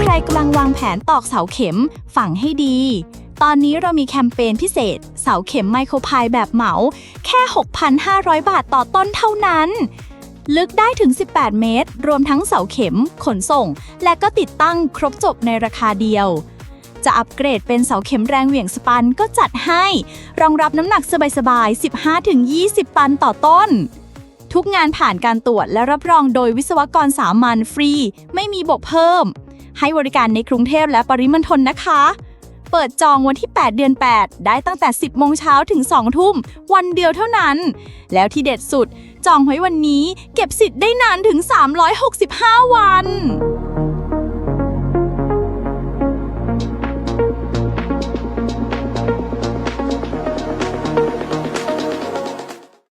ใครกำลังวางแผนตอกเสาเข็มฝังให้ดี ตอนนี้เรามีแคมเปญพิเศษ เสาเข็มไมโครพายแบบเหมา แค่ 6,500 บาทต่อต้นเท่านั้นลึกได้ถึง 18 เมตร รวมทั้งเสาเข็ม ขนส่ง และก็ติดตั้งครบจบในราคาเดียว จะอัปเกรดเป็นเสาเข็มแรงเหวี่ยงสปันก็จัดให้ รองรับน้ำหนักสบายๆ 15-20 ตันต่อต้น ทุกงานผ่านการตรวจและรับรองโดยวิศวกรสามัญฟรี ไม่มีบกเพิ่ม ให้บริการในกรุงเทพและปริมณฑลนะคะ เปิดจองวันที่ 8 เดือน 8 ได้ตั้งแต่ 10 โมงเช้าถึง 2 ทุ่ม วันเดียวเท่านั้น แล้วที่เด็ดสุด จองไว้วันนี้ เก็บสิทธิ์ได้นานถึง 365 วัน